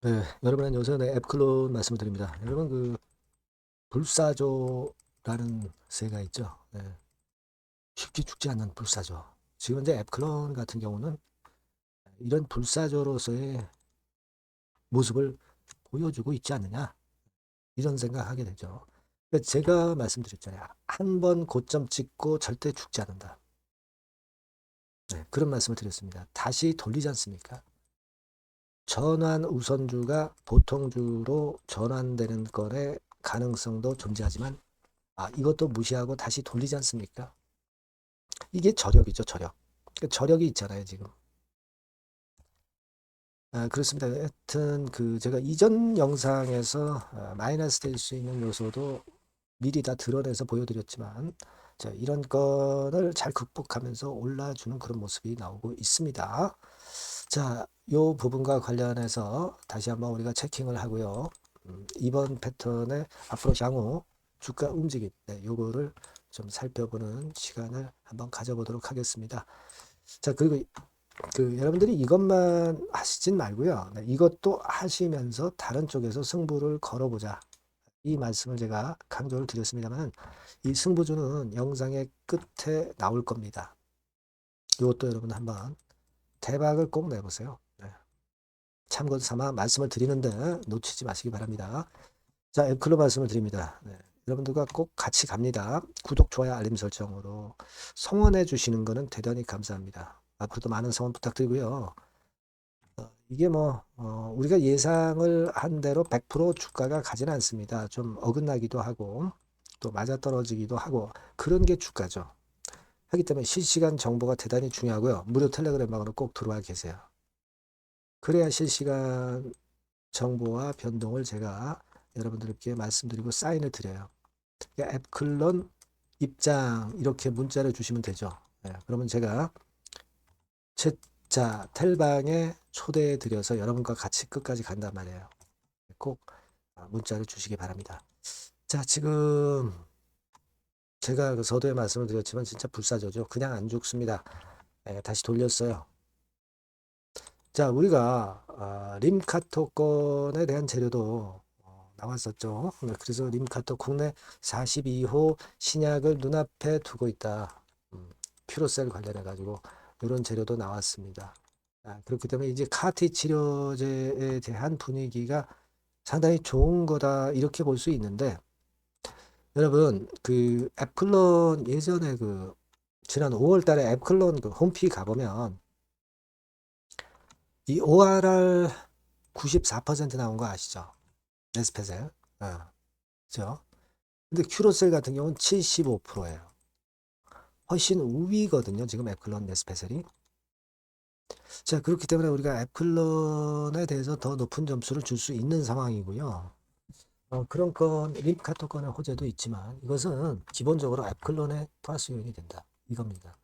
네, 여러분 안녕하세요. 네, 앱클론 말씀을 드립니다. 여러분 그 불사조라는 새가 있죠. 네, 쉽게 죽지 않는 불사조. 지금 이제 앱클론 같은 경우는 이런 불사조로서의 모습을 보여주고 있지 않느냐 이런 생각하게 되죠. 그러니까 제가 말씀드렸잖아요. 한 번 고점 찍고 절대 죽지 않는다. 네, 그런 말씀을 드렸습니다. 다시 돌리지 않습니까? 전환 우선주가 보통주로 전환되는 거의 가능성도 존재하지만 아, 이것도 무시하고 다시 돌리지 않습니까? 이게 저력이죠, 저력. 그 저력이 있잖아요, 지금. 아, 그렇습니다. 하여튼 그 제가 이전 영상에서 아, 마이너스 될 수 있는 요소도 미리 다 드러내서 보여드렸지만 자, 이런 건을 잘 극복하면서 올라주는 그런 모습이 나오고 있습니다. 자, 요 부분과 관련해서 다시 한번 우리가 체킹을 하고요. 음, 이번 패턴의 앞으로 향후 주가 움직임, 네, 요거를 좀 살펴보는 시간을 한번 가져보도록 하겠습니다. 자, 그리고 그 여러분들이 이것만 하시진 말고요. 네, 이것도 하시면서 다른 쪽에서 승부를 걸어보자. 이 말씀을 제가 강조를 드렸습니다만 이 승부주는 영상의 끝에 나올 겁니다. 이것도 여러분 한번 대박을 꼭 내보세요. 네. 참고 삼아 말씀을 드리는데 놓치지 마시기 바랍니다. 자, 앱클로 말씀을 드립니다. 네. 여러분들과 꼭 같이 갑니다. 구독, 좋아요, 알림 설정으로 성원해 주시는 거는 대단히 감사합니다. 앞으로도 많은 성원 부탁드리고요. 어, 이게 뭐 어, 우리가 예상을 한 대로 100% 주가가 가지는 않습니다. 좀 어긋나기도 하고 또 맞아떨어지기도 하고 그런 게 주가죠. 하기 때문에 실시간 정보가 대단히 중요하고요. 무료 텔레그램방으로 꼭 들어와 계세요. 그래야 실시간 정보와 변동을 제가 여러분들께 말씀드리고 사인을 드려요. 그러니까 앱클론 입장 이렇게 문자를 주시면 되죠. 네, 그러면 제가 자 텔방에 초대해 드려서 여러분과 같이 끝까지 간단 말이에요. 꼭 문자를 주시기 바랍니다. 자 지금 제가 그 서두에 말씀을 드렸지만 진짜 불사조죠. 그냥 안 죽습니다. 예, 다시 돌렸어요. 자, 우리가 아, 림카토 건에 대한 재료도 어, 나왔었죠. 네, 그래서 림카토 국내 42호 신약을 눈앞에 두고 있다. 음, 퓨로셀 관련해 가지고 이런 재료도 나왔습니다. 아, 그렇기 때문에 이제 카티 치료제에 대한 분위기가 상당히 좋은 거다 이렇게 볼 수 있는데 여러분 그 애플론 예전에 그 지난 5월 달에 애플론 그 홈피 가보면 이 ORR 94% 나온 거 아시죠? 네스페셀. 어, 그죠? 근데 큐로셀 같은 경우는 75%예요. 훨씬 우위거든요. 지금 애플론 네스페셀이. 자, 그렇기 때문에 우리가 애플론에 대해서 더 높은 점수를 줄 수 있는 상황이고요. 어, 그런 건 림카토 건의 호재도 있지만 이것은 기본적으로 애플론의 플러스 요인이 된다. 이겁니다.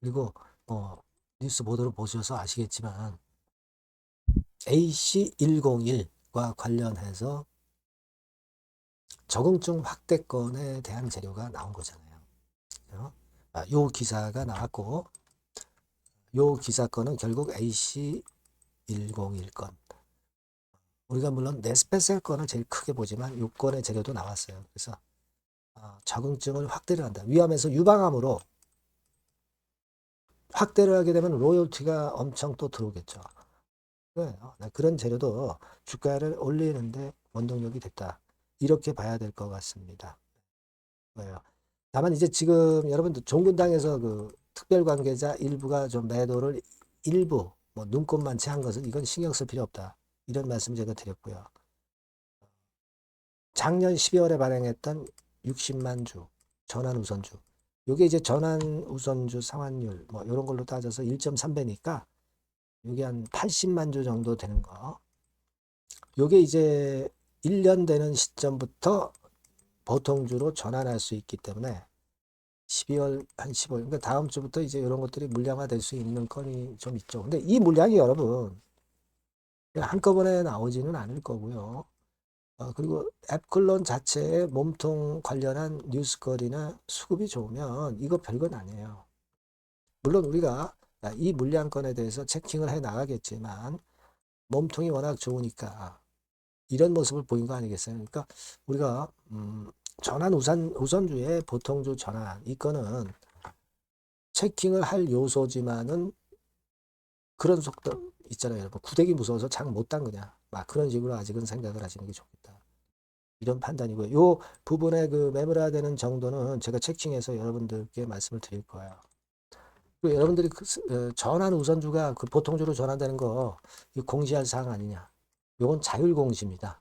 그리고 어, 뉴스 보도를 보셔서 아시겠지만 AC101과 관련해서 적응증 확대권에 대한 재료가 나온 거잖아요. 아, 요 기사가 나왔고 요 기사건은 결국 AC101건 우리가 물론 네스페셀 건을 제일 크게 보지만 요건의 재료도 나왔어요. 그래서 어, 적응증을 확대를 한다. 위험에서 유방암으로 확대를 하게 되면 로열티가 엄청 또 들어오겠죠. 네, 그런 재료도 주가를 올리는데 원동력이 됐다. 이렇게 봐야 될 것 같습니다. 왜요? 다만 이제 지금 여러분들 종군당에서 그 특별 관계자 일부가 좀 매도를 일부 뭐 눈꽃만 채한 것은 이건 신경 쓸 필요 없다. 이런 말씀 제가 드렸고요. 작년 12월에 발행했던 60만 주 전환 우선주. 요게 이제 전환 우선주 상환율 뭐 이런 걸로 따져서 1.3배니까 요게 한 80만 주 정도 되는 거. 요게 이제 1년 되는 시점부터 보통주로 전환할 수 있기 때문에 12월 한 15일 그러니까 다음 주부터 이제 이런 것들이 물량화 될 수 있는 건이 좀 있죠. 근데 이 물량이 여러분 한꺼번에 나오지는 않을 거고요. 어, 그리고 앱클론 자체의 몸통 관련한 뉴스거리나 수급이 좋으면 이거 별건 아니에요. 물론 우리가 이 물량권에 대해서 체킹을 해 나가겠지만 몸통이 워낙 좋으니까 이런 모습을 보인 거 아니겠어요? 그러니까 우리가 음, 전환 우선 우선주의 보통주 전환 이 거는 체킹을 할 요소지만은 그런 속도 있잖아요, 여러분. 구데기 무서워서 장못 담그냐. 막 그런 식으로 아직은 생각을 하시는 게 좋겠다. 이런 판단이고요. 요 부분의 그 매물화 되는 정도는 제가 체킹해서 여러분들께 말씀을 드릴 거예요. 그리고 여러분들이 그 스- 어, 전환 우선주가 그 보통주로 전환되는 거 공시할 사항 아니냐. 요건 자율 공시입니다.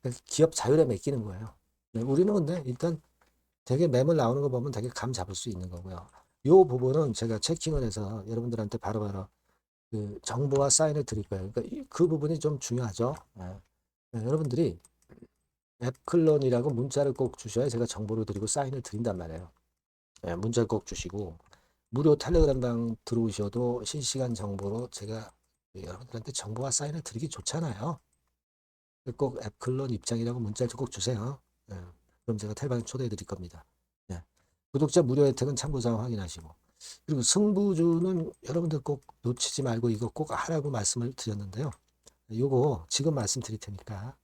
그러니까 기업 자율에 맡기는 거예요. 네, 우리는 근데 일단 되게 매물 나오는 거 보면 되게 감 잡을 수 있는 거고요. 요 부분은 제가 체킹을 해서 여러분들한테 바로바로 그 정보와 사인을 드릴 거예요. 그러니까 이- 그 부분이 좀 중요하죠. 네. 네, 여러분들이 앱클론이라고 문자를 꼭 주셔야 제가 정보를 드리고 사인을 드린단 말이에요. 네, 문자를 꼭 주시고 무료 텔레그램방 들어오셔도 실시간 정보로 제가 여러분들한테 정보와 사인을 드리기 좋잖아요. 꼭 앱클론 입장이라고 문자를 꼭 주세요. 네, 그럼 제가 텔방에 초대해 드릴 겁니다. 네. 구독자 무료 혜택은 참고사항 확인하시고 그리고 승부주는 여러분들 꼭 놓치지 말고 이거 꼭 하라고 말씀을 드렸는데요. 요거 지금 말씀드릴 테니까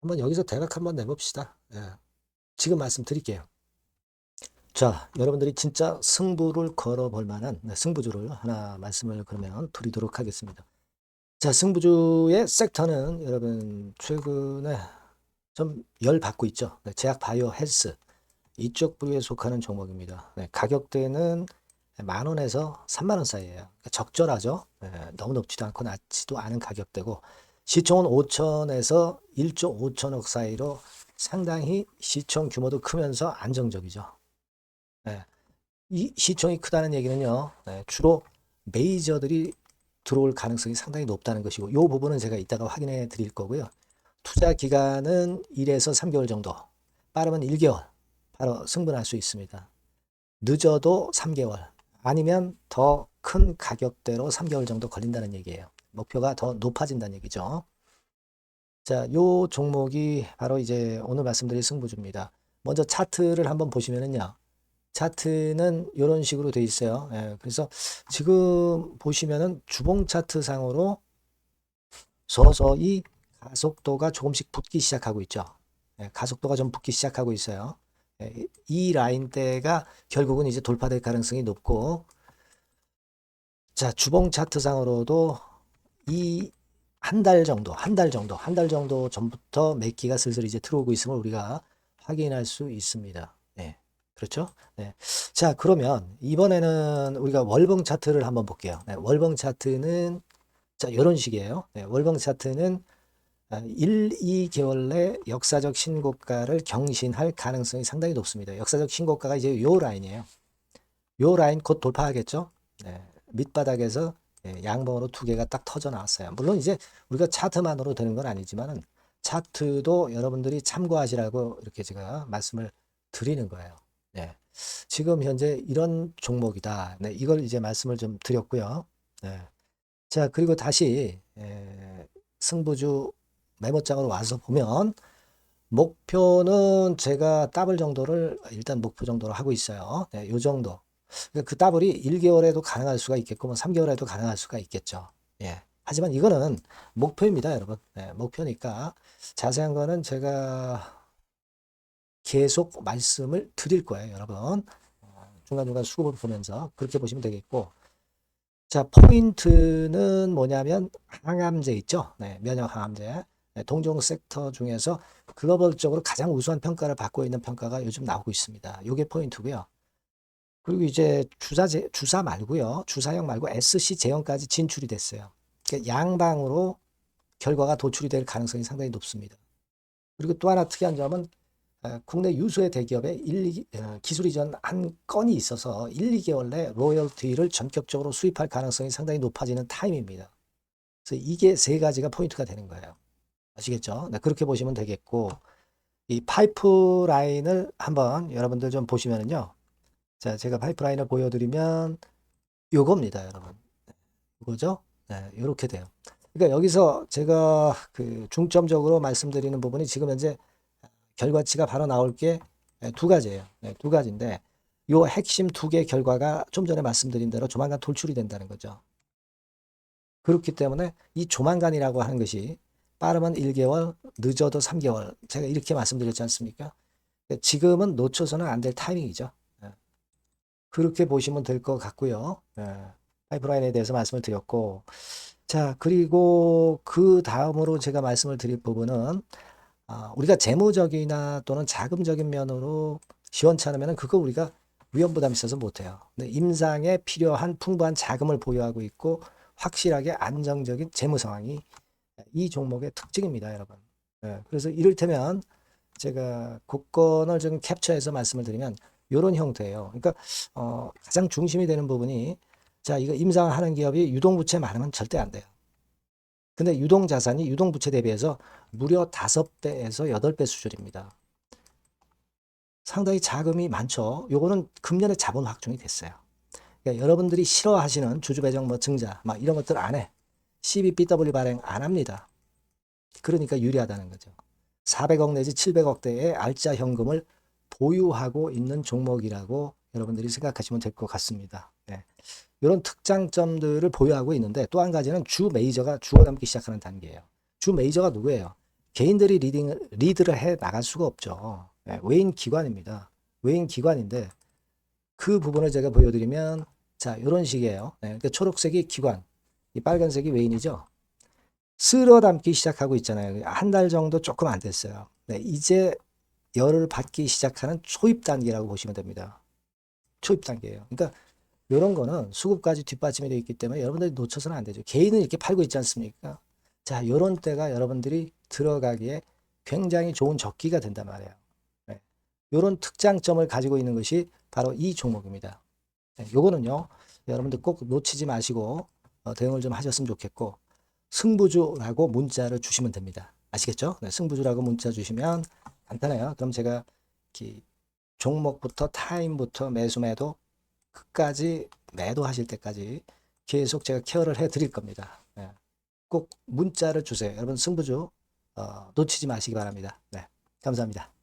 한번 여기서 대략 한번 내봅시다. 예. 지금 말씀드릴게요. 자, 여러분들이 진짜 승부를 걸어볼 만한 네, 승부주를 하나 말씀을 그러면 드리도록 하겠습니다. 자, 승부주의 섹터는 여러분 최근에 좀 열 받고 있죠. 네, 제약 바이오 헬스 이쪽 부류에 속하는 종목입니다. 네, 가격대는 만 원에서 3만 원 사이에요. 그러니까 적절하죠. 네, 너무 높지도 않고 낮지도 않은 가격대고 시총은 5천에서 1조 5천억 사이로 상당히 시총 규모도 크면서 안정적이죠. 네, 이 시총이 크다는 얘기는요. 네, 주로 메이저들이 들어올 가능성이 상당히 높다는 것이고 이 부분은 제가 이따가 확인해 드릴 거고요. 투자 기간은 1에서 3개월 정도, 빠르면 1개월 바로 승분할 수 있습니다. 늦어도 3개월, 아니면 더 큰 가격대로 3개월 정도 걸린다는 얘기예요. 목표가 더 높아진다는 얘기죠. 자, 요 종목이 바로 이제 오늘 말씀드릴 승부주입니다. 먼저 차트를 한번 보시면은요. 차트는 이런 식으로 돼 있어요. 예, 그래서 지금 보시면은 주봉 차트 상으로 서서히 가속도가 조금씩 붙기 시작하고 있죠. 예, 가속도가 좀 붙기 시작하고 있어요. 예, 이 라인대가 결국은 이제 돌파될 가능성이 높고 자, 주봉 차트 상으로도 이 한 달 정도, 한 달 정도, 한 달 정도 전부터 매기가 슬슬 이제 들어오고 있음을 우리가 확인할 수 있습니다. 네. 그렇죠? 네. 자, 그러면 이번에는 우리가 월봉 차트를 한번 볼게요. 네, 월봉 차트는 자, 이런 식이에요. 네, 월봉 차트는 1, 2개월 내 역사적 신고가를 경신할 가능성이 상당히 높습니다. 역사적 신고가가 이제 요 라인이에요. 요 라인 곧 돌파하겠죠? 네, 밑바닥에서 예, 양봉으로 두 개가 딱 터져 나왔어요. 물론 이제 우리가 차트만으로 되는 건 아니지만은 차트도 여러분들이 참고하시라고 이렇게 제가 말씀을 드리는 거예요. 네. 지금 현재 이런 종목이다. 네, 이걸 이제 말씀을 좀 드렸고요. 네. 자, 그리고 다시 에, 승부주 메모장으로 와서 보면 목표는 제가 더블 정도를 일단 목표 정도로 하고 있어요. 네, 요 정도. 그러니까 그 더블이 1개월에도 가능할 수가 있겠고, 뭐 3개월에도 가능할 수가 있겠죠. 예. 하지만 이거는 목표입니다, 여러분. 네, 목표니까 자세한 거는 제가 계속 말씀을 드릴 거예요, 여러분. 어, 중간중간 수급을 보면서 그렇게 보시면 되겠고. 자, 포인트는 뭐냐면 항암제 있죠? 네, 면역 항암제. 네, 동종 섹터 중에서 글로벌적으로 가장 우수한 평가를 받고 있는 평가가 요즘 나오고 있습니다. 요게 포인트고요. 그리고 이제 주사 제, 주사 말고요. 주사형 말고 SC 제형까지 진출이 됐어요. 그러니까 양방으로 결과가 도출이 될 가능성이 상당히 높습니다. 그리고 또 하나 특이한 점은 어, 국내 유수의 대기업에 1, 2, 어, 기술 이전 한 건이 있어서 1, 2개월 내 로열티를 전격적으로 수입할 가능성이 상당히 높아지는 타임입니다. 그래서 이게 세 가지가 포인트가 되는 거예요. 아시겠죠? 네, 그렇게 보시면 되겠고 이 파이프라인을 한번 여러분들 좀 보시면은요. 자, 제가 파이프라인을 보여드리면 요겁니다, 여러분. 이거죠? 네, 이렇게 돼요. 그러니까 여기서 제가 그 중점적으로 말씀드리는 부분이 지금 현재 결과치가 바로 나올 게 두 가지예요. 네, 두 가지인데 요 핵심 두개 결과가 좀 전에 말씀드린 대로 조만간 돌출이 된다는 거죠. 그렇기 때문에 이 조만간이라고 하는 것이 빠르면 1개월, 늦어도 3개월. 제가 이렇게 말씀드렸지 않습니까? 지금은 놓쳐서는 안 될 타이밍이죠. 예. 그렇게 보시면 될 것 같고요. 예. 파이프라인에 대해서 말씀을 드렸고, 자, 그리고 그 다음으로 제가 말씀을 드릴 부분은, 아, 우리가 재무적이나 또는 자금적인 면으로 시원찮으면 그거 우리가 위험 부담이 있어서 못해요. 임상에 필요한 풍부한 자금을 보유하고 있고, 확실하게 안정적인 재무 상황이 이 종목의 특징입니다, 여러분. 예, 그래서 이를테면 제가 국권을 좀 캡처해서 말씀을 드리면 이런 형태예요. 그러니까 어, 가장 중심이 되는 부분이 자 이거 임상하는 기업이 유동부채 많으면 절대 안 돼요. 근데 유동자산이 유동부채 대비해서 무려 다섯 배에서 여덟 배 수준입니다. 상당히 자금이 많죠. 요거는 금년에 자본 확충이 됐어요. 그러니까 여러분들이 싫어하시는 주주배정 뭐 증자 막 이런 것들 안 해. CBBW 발행 안 합니다. 그러니까 유리하다는 거죠. 400억 내지 700억대의 알짜 현금을 보유하고 있는 종목이라고 여러분들이 생각하시면 될 것 같습니다. 네. 이런 특장점들을 보유하고 있는데 또 한 가지는 주 메이저가 주워 담기 시작하는 단계예요. 주 메이저가 누구예요? 개인들이 리딩, 리드를 해 나갈 수가 없죠. 네, 외인 기관입니다. 외인 기관인데 그 부분을 제가 보여드리면 자 이런 식이에요. 네, 그러니까 초록색이 기관, 이 빨간색이 외인이죠. 쓸어 담기 시작하고 있잖아요. 한 달 정도 조금 안 됐어요. 네, 이제 열을 받기 시작하는 초입 단계라고 보시면 됩니다. 초입 단계예요. 그러니까 이런 거는 수급까지 뒷받침이 되어 있기 때문에 여러분들이 놓쳐서는 안 되죠. 개인은 이렇게 팔고 있지 않습니까? 자, 이런 때가 여러분들이 들어가기에 굉장히 좋은 적기가 된단 말이에요. 네. 이런 특장점을 가지고 있는 것이 바로 이 종목입니다. 네, 요거는요, 여러분들 꼭 놓치지 마시고 어, 대응을 좀 하셨으면 좋겠고, 승부주라고 문자를 주시면 됩니다. 아시겠죠? 네, 승부주라고 문자 주시면 간단해요. 그럼 제가 종목부터 타임부터 매수 매도 끝까지 매도하실 때까지 계속 제가 케어를 해 드릴 겁니다. 네. 꼭 문자를 주세요. 여러분 승부주 어, 놓치지 마시기 바랍니다. 네, 감사합니다.